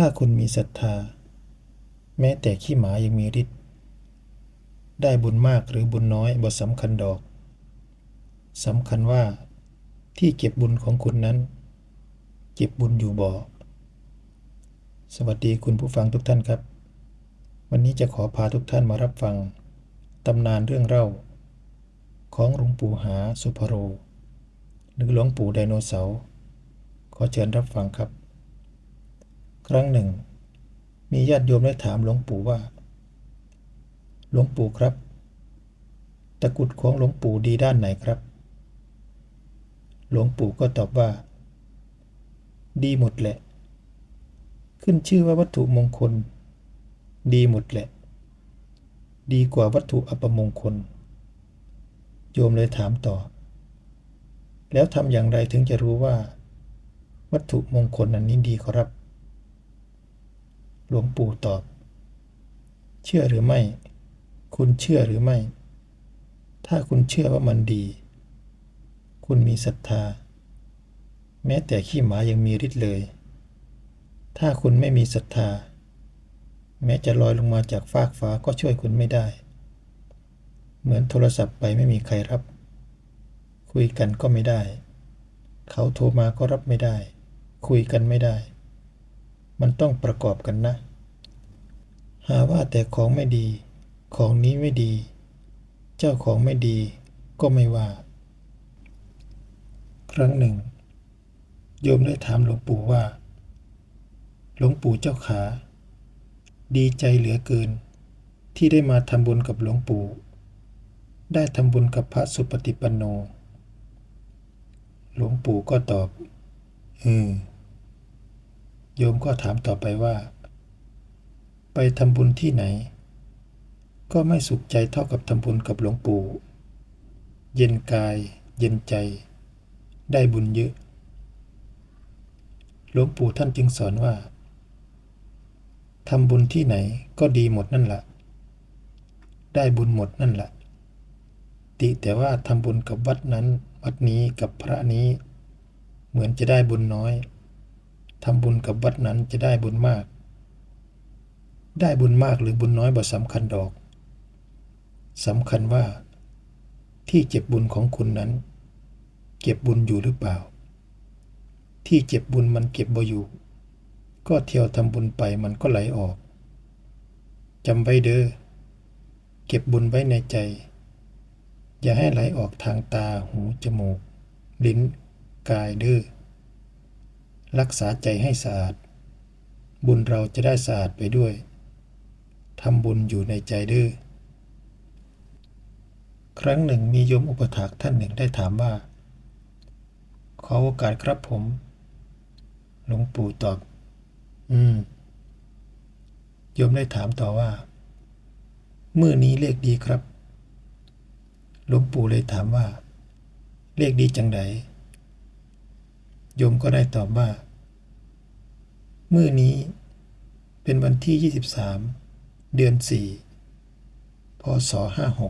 ถ้าคุณมีศรัทธา แม้แต่ขี้หมายังมีฤทธิ์ได้บุญมากหรือบุญน้อยบ่สำคัญดอกสำคัญว่าที่เก็บบุญของคุณนั้น เก็บบุญอยู่บ่สวัสดีคุณผู้ฟังทุกท่านครับ วันนี้จะขอพาทุกท่านมารับฟังตำนานเรื่องเล่า ของหลวงปู่หาสุภโร หรือหลวงปู่ไดโนเสาร์ขอเชิญรับฟังครับ ครั้งหนึ่ง มีญาติโยมได้ถามหลวงปู่ว่า หลวงปู่ครับ ตะกุดของหลวงปู่ดีด้านไหนครับ หลวงปู่ก็ตอบว่า ดีหมดแหละ ขึ้นชื่อว่าวัตถุมงคล ดีหมดแหละ ดีกว่าวัตถุอัปมงคล โยมเลยถามต่อ แล้วทำอย่างไรถึงจะรู้ว่า วัตถุมงคลอันนี้ดีครับ หลวงปู่ตอบ เชื่อหรือไม่ คุณเชื่อหรือไม่ ถ้าคุณเชื่อว่ามันดี คุณมีศรัทธา แม้แต่ขี้หมายังมีฤทธิ์เลย ถ้าคุณไม่มีศรัทธา แม้จะลอยลงมาจากฟากฟ้าก็ช่วยคุณไม่ได้ เหมือนโทรศัพท์ไปไม่มีใครรับ คุยกันก็ไม่ได้ เขาโทรมาก็รับไม่ได้ คุยกันไม่ได้ มันต้องประกอบกันนะ หาว่าแต่ของไม่ดี ของนี้ไม่ดี เจ้าของไม่ดี ก็ไม่ว่า ครั้งหนึ่ง โยมได้ถามหลวงปู่ว่า หลวงปู่เจ้าขา ดีใจเหลือเกิน ที่ได้มาทำบุญกับหลวงปู่ ได้ทำบุญกับพระสุปฏิปันโน หลวงปู่ก็ตอบ อืม โยมก็ถามต่อไปว่า ไปทำบุญที่ไหน ก็ไม่สุขใจเท่ากับทำบุญกับหลวงปู่ เย็นกาย เย็นใจ ได้บุญเยอะ หลวงปู่ท่านจึงสอนว่าทำบุญที่ไหนก็ดีหมดนั่นแหละได้บุญหมดนั่นแหละติแต่ว่าทำบุญกับวัดนั้น วัดนี้กับพระนี้ เหมือนจะได้บุญน้อย ทำบุญกับวัดนั้นจะได้บุญมาก ได้บุญมากหรือบุญน้อยบ่สำคัญดอกสำคัญว่า ที่เจ็บบุญของคุณนั้น เก็บบุญอยู่หรือเปล่า ที่เจ็บบุญมันเก็บบ่อยู่ ก็เที่ยวทำบุญไปมันก็ไหลออกจำไว้เด้อเก็บบุญไว้ในใจ อย่าให้ไหลออกทางตาหูจมูก ลิ้น กายเด้อ รักษาใจให้สะอาด บุญเราจะได้สะอาดไปด้วยทำบุญอยู่ในใจเด้อครั้งหนึ่งมีโยมอุปถากท่านหนึ่งได้ถามว่า ขอโอกาสครับผม หลวงปู่ตอบ อืม โยมได้ถามต่อว่าเมื่อนี้เลขดีครับ หลวงปู่เลยถามว่า เลขดีจังได โยมก็ได้ตอบว่าเมื่อนี้ เป็นวันที่ 23 เดือน 4 พศ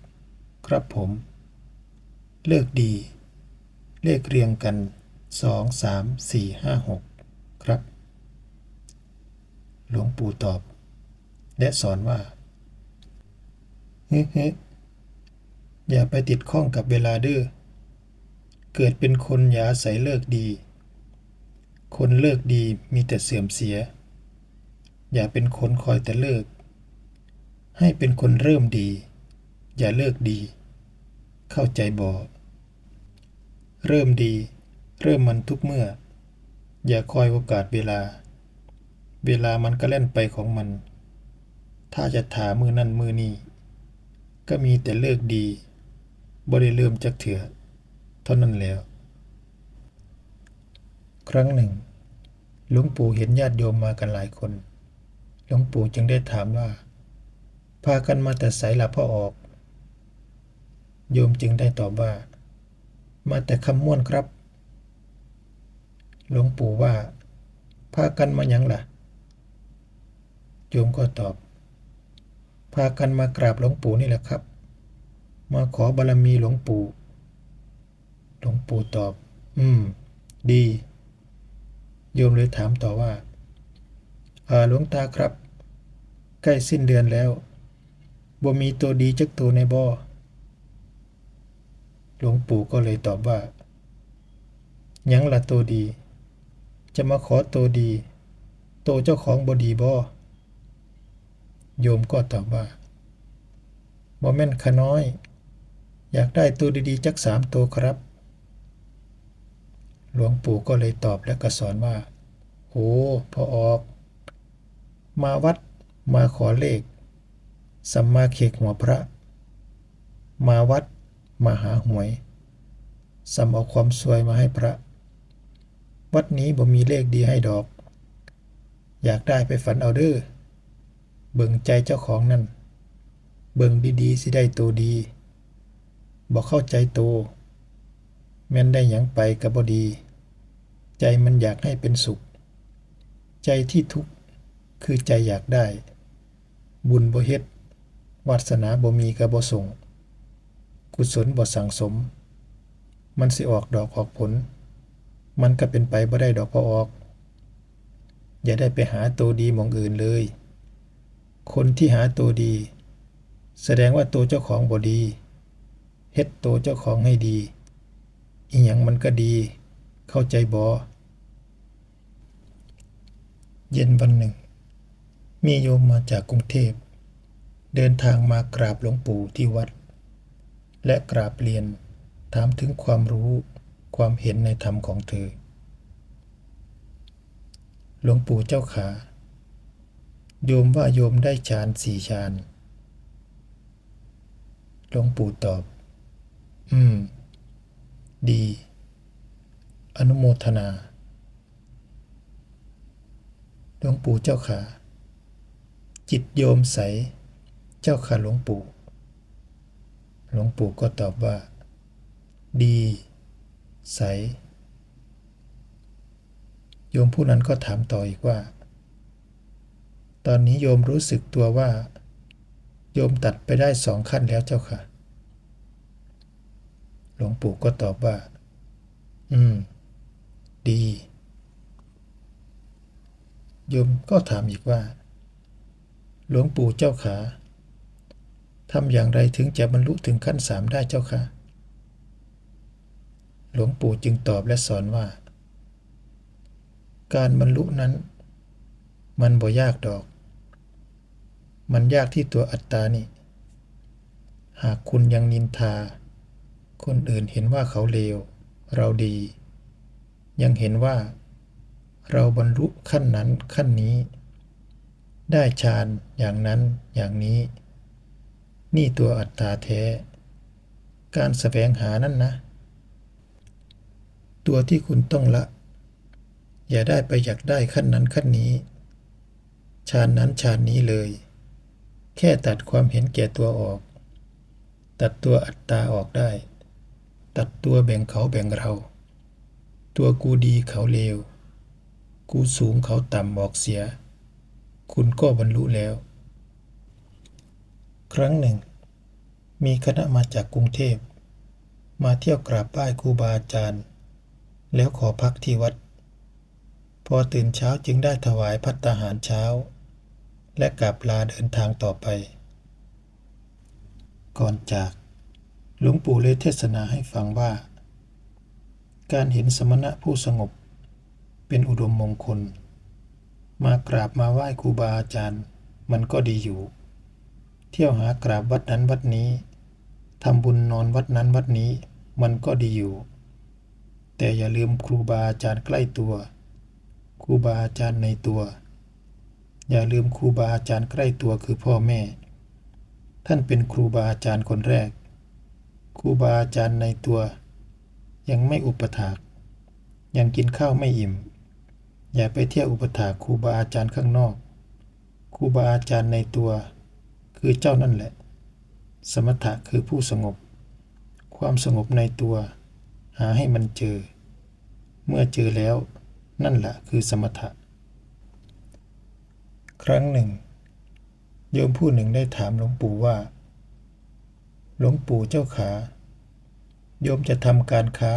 56 ครับผม เลิกดี เลขเรียงกัน 2 3 4 5 6 ครับ หลวงปู่ตอบ และสอนว่าเฮ้ยอย่าไปติดข้องกับเวลาเด้อเกิดเป็นคนอย่าใส่เลิกดี คนเลิกดีมีแต่เสื่อมเสีย อย่าเป็นคนคอยแต่เลิก ให้เป็นคนเริ่มดี อย่าเลิกดี เข้าใจบอเริ่มดี เริ่มมันทุกเมื่อ อย่าคอยโอกาสเวลา เวลามันก็เล่นไปของมัน ถ้าจะถามือนั่นมือนี่ก็มีแต่เลิกดีบ่ได้เริ่มจากเถื่อเท่านั้นแล้ว ครั้งหนึ่ง หลวงปู่เห็นญาติโยมมากันหลายคน หลวงปู่จึงได้ถามว่า พากันมาแต่ไสละพ่อออก โยมจึงได้ตอบว่า มาแต่คำม่วนครับ หลวงปู่ว่า พากันมาอย่างล่ะ โยมก็ตอบ พากันมากราบหลวงปู่นี่แหละครับ มาขอบารมีหลวงปู่ หลวงปู่ตอบ อืม ดี โยมเลยถามต่อว่าอาหลวงตาครับ ใกล้สิ้นเดือนแล้วบ่มีตัวดีจักตัวในบ่หลวงปู่ก็เลยตอบว่า ยังละตัวดี จะมาขอตัวดี ตัวเจ้าของบ่ดีบ่โยมก็ตอบว่าบ่แม่นขะน้อย อยากได้ตัวดีๆจักสามตัวครับ หลวงปู่ก็เลยตอบและก็สอนว่า โอ้พอออก มาวัดมาขอเลข สัมมาเขกหัวพระ มาวัดมาหาหวยสัมเอาความสวยมาให้พระ วัดนี้บ่มีเลขดีให้ดอก อยากได้ไปฝันเอาเด้อเบิ่งใจเจ้าของนั่น เบิ่งดีๆสิได้ตัวดีบอกเข้าใจโตว แม่นได้หยังไปก็บ่ดี ใจมันอยากให้เป็นสุข ใจที่ทุกข์คือใจอยากได้ บุญบ่เฮ็ดวาสนาบ่มีก็บ่ส่ง กุศลบ่สั่งสม มันสิออกดอกออกผล มันก็เป็นไปบ่ได้ดอกพอออก อย่าได้ไปหาตัวดีมองอื่นเลย คนที่หาตัวดี แสดงว่าตัวเจ้าของบ่ดี เฮ็ดตัวเจ้าของให้ดี อีหยังมันก็ดี เข้าใจบ่เย็นวันหนึ่ง มีโยมมาจากกรุงเทพ เดินทางมากราบหลวงปู่ที่วัด และกราบเรียนถามถึงความรู้ความเห็นในธรรมของเธอ หลวงปู่เจ้าขา โยมว่าโยมได้ฌานสี่ฌานหลวงปู่ตอบ อืม ดี อนุโมทนา หลวงปู่เจ้าขาจิตโยมใส เจ้าค่ะหลวงปู่ หลวงปู่ก็ตอบว่า ดี ใส โยมผู้นั้นก็ถามต่ออีกว่า ตอนนี้โยมรู้สึกตัวว่า โยมตัดไปได้สองขั้นแล้วเจ้าค่ะ หลวงปู่ก็ตอบว่า อืม ดีโยมก็ถามอีกว่า หลวงปู่เจ้าขาทำอย่างไรถึงจะบรรลุถึงขั้นสามได้เจ้าคะหลวงปู่จึงตอบและสอนว่า การบรรลุนั้น มันบ่ยากดอก มันยากที่ตัวอัตตานี่ หากคุณยังนินทา คนอื่นเห็นว่าเขาเลว เราดี ยังเห็นว่า เราบรรลุขั้นนั้นขั้นนี้ ได้ฌานอย่างนั้นอย่างนี้ นี่ตัวอัตตาแท้ การแสวงหานั่นนะ ตัวที่คุณต้องละ อย่าได้ไปอยากได้ขั้นนั้นขั้นนี้ฌานนั้นฌานนี้เลย แค่ตัดความเห็นแก่ตัวออก ตัดตัวอัตตาออกได้ ตัดตัวแบ่งเขาแบ่งเรา ตัวกูดีเขาเลว กูสูงเขาต่ำออกเสีย คุณก็บรรลุแล้ว ครั้งหนึ่ง มีคณะมาจากกรุงเทพ มาเที่ยวกราบไหว้ครูบาอาจารย์ แล้วขอพักที่วัด พอตื่นเช้าจึงได้ถวายพัตตาหารเช้า และกลับลาเดินทางต่อไป ก่อนจาก หลวงปู่เลยเทศนาให้ฟังว่า การเห็นสมณะผู้สงบ เป็นอุดมมงคล มากราบมาไหว้ครูบาอาจารย์ มันก็ดีอยู่ เที่ยวหากราบวัดนั้นวัดนี้ทำบุญนอนวัดนั้นวัดนี้มันก็ดีอยู่ แต่อย่าลืมครูบาอาจารย์ใกล้ตัว ครูบาอาจารย์ในตัว อย่าลืมครูบาอาจารย์ใกล้ตัวคือพ่อแม่ ท่านเป็นครูบาอาจารย์คนแรก ครูบาอาจารย์ในตัว ยังไม่อุปถาก ยังกินข้าวไม่อิ่ม อย่าไปเที่ยวอุปถากครูบาอาจารย์ข้างนอกครูบาอาจารย์ในตัว คือเจ้านั่นแหละ สมถะคือผู้สงบ ความสงบในตัว หาให้มันเจอ เมื่อเจอแล้ว นั่นแหละคือสมถะ ครั้งหนึ่ง โยมผู้หนึ่งได้ถามหลวงปู่ว่า หลวงปู่เจ้าขา โยมจะทำการค้า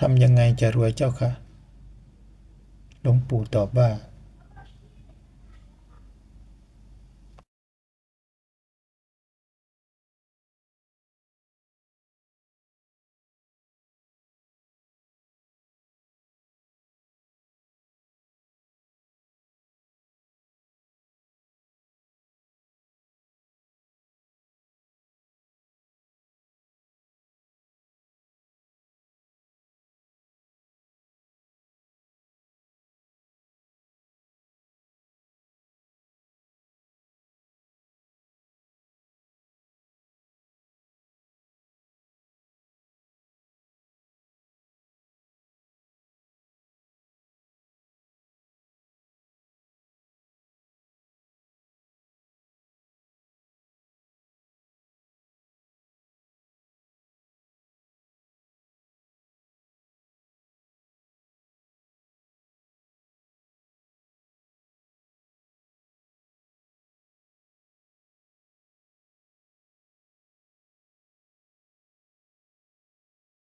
ทำยังไงจะรวยเจ้าคะหลวงปู่ตอบว่า